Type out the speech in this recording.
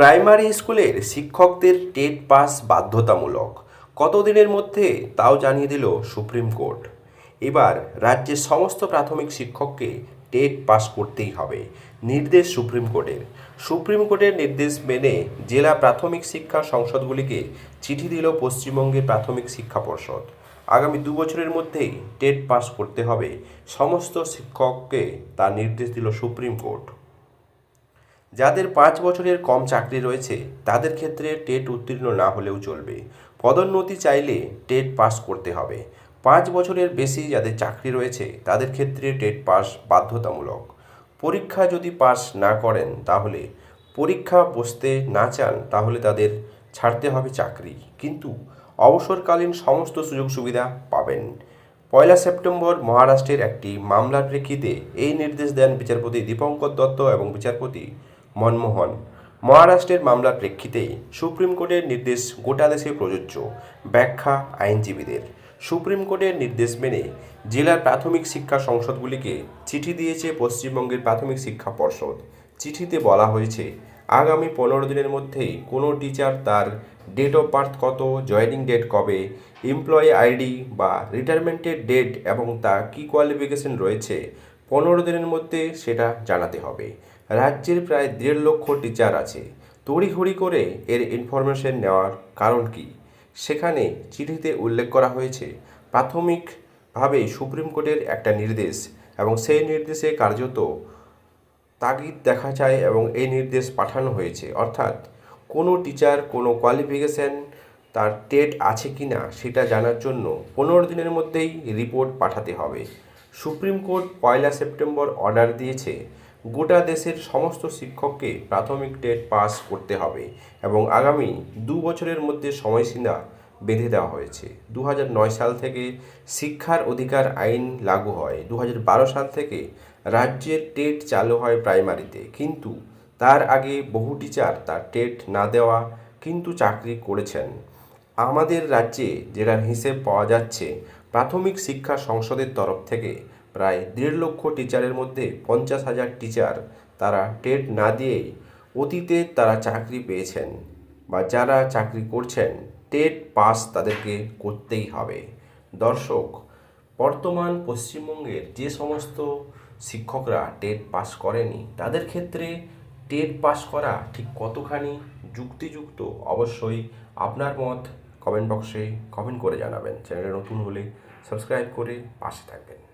Primary স্কুলের শিক্ষকদের TET pass বাধ্যতামূলক। কতদিনের মধ্যে তাও জানিয়ে দিল সুপ্রিম কোর্ট। এবার রাজ্যের সমস্ত প্রাথমিক শিক্ষককে টেট পাস করতেই হবে, নির্দেশ সুপ্রিম কোর্টের। সুপ্রিম কোর্টের নির্দেশ মেনে জেলা প্রাথমিক শিক্ষা সংসদগুলিকে চিঠি দিল পশ্চিমবঙ্গের প্রাথমিক শিক্ষা পর্ষদ। আগামী দু বছরের মধ্যেই টেট পাস করতে হবে, সমস্ত শিক্ষককে তার নির্দেশ দিল সুপ্রিম কোর্ট। যাদের পাঁচ বছরের কম চাকরি রয়েছে, তাদের ক্ষেত্রে টেট উত্তীর্ণ না হলেও চলবে। পদোন্নতি চাইলে টেট পাস করতে হবে। পাঁচ বছরের বেশি যাদের চাকরি রয়েছে, তাদের ক্ষেত্রে টেট পাস বাধ্যতামূলক। পরীক্ষা যদি পাস না করেন, তাহলে পরীক্ষা বসতে না চান, তাহলে তাদের ছাড়তে হবে চাকরি। কিন্তু অবসরকালীন সমস্ত সুযোগ সুবিধা পাবেন। পয়লা সেপ্টেম্বর মহারাষ্ট্রের একটি মামলার প্রেক্ষিতে এই নির্দেশ দেন বিচারপতি দীপঙ্কর দত্ত এবং বিচারপতি মনমোহন। মহারাষ্ট্রের মামলার প্রেক্ষিতেই সুপ্রিম কোর্টের নির্দেশ গোটা দেশে প্রযোজ্য, ব্যাখ্যা আইনজীবীদের। সুপ্রিম কোর্টের নির্দেশ মেনে জেলার প্রাথমিক শিক্ষা সংসদগুলিকে চিঠি দিয়েছে পশ্চিমবঙ্গের প্রাথমিক শিক্ষা পর্ষদ। চিঠিতে বলা হয়েছে, আগামী পনেরো দিনের মধ্যেই কোনো টিচার তার ডেট অফ বার্থ কত, জয়েনিং ডেট কবে, এমপ্লয়ি আইডি বা রিটায়ারমেন্টের ডেট এবং তার কী কোয়ালিফিকেশন রয়েছে, পনেরো দিনের মধ্যে সেটা জানাতে হবে। রাজ্যের প্রায় দেড় লক্ষ টিচার আছে। তড়িঘড়ি করে এর ইনফরমেশন নেওয়ার কারণ কি? সেখানে চিঠিতে উল্লেখ করা হয়েছে, প্রাথমিকভাবে সুপ্রিম কোর্টের একটা নির্দেশ এবং সেই নির্দেশে কার্যত তাগিদ দেখা যায় এবং এই নির্দেশ পাঠানো হয়েছে। অর্থাৎ কোনো টিচার কোনো কোয়ালিফিকেশান তার টেট আছে কি না সেটা জানার জন্য পনেরো দিনের মধ্যেই রিপোর্ট পাঠাতে হবে। সুপ্রিম কোর্ট পয়লা সেপ্টেম্বর অর্ডার দিয়েছে গোটা দেশের সমস্ত শিক্ষককে প্রাথমিক টেট পাস করতে হবে এবং আগামী দু বছরের মধ্যে সময়সীমা বেঁধে দেওয়া হয়েছে। দু সাল থেকে শিক্ষার অধিকার আইন লাগু হয়। দু হাজার বারো সাল থেকে রাজ্যের টেট চালু হয় প্রাইমারিতে। কিন্তু তার আগে বহু টিচার তার টেট না দেওয়া কিন্তু চাকরি করেছেন। আমাদের রাজ্যে যেটার হিসেব পাওয়া যাচ্ছে, প্রাথমিক শিক্ষা সংসদের তরফ থেকে প্রায় দেড় লক্ষ টিচারের মধ্যে পঞ্চাশ হাজার টিচার তারা টেট না দিয়েই অতীতে তারা চাকরি পেয়েছেন বা যারা চাকরি করছেন, টেট পাস তাদেরকে করতেই হবে। দর্শক, বর্তমান পশ্চিমবঙ্গের যে সমস্ত শিক্ষকরা টেট পাস করেনি, তাদের ক্ষেত্রে টেট পাস করা ঠিক কতখানি যুক্তিযুক্ত অবশ্যই আপনার মত কমেন্ট বক্সে কমেন্ট করে জানাবেন। চ্যানেলে নতুন হলে সাবস্ক্রাইব করে পাশে থাকবেন।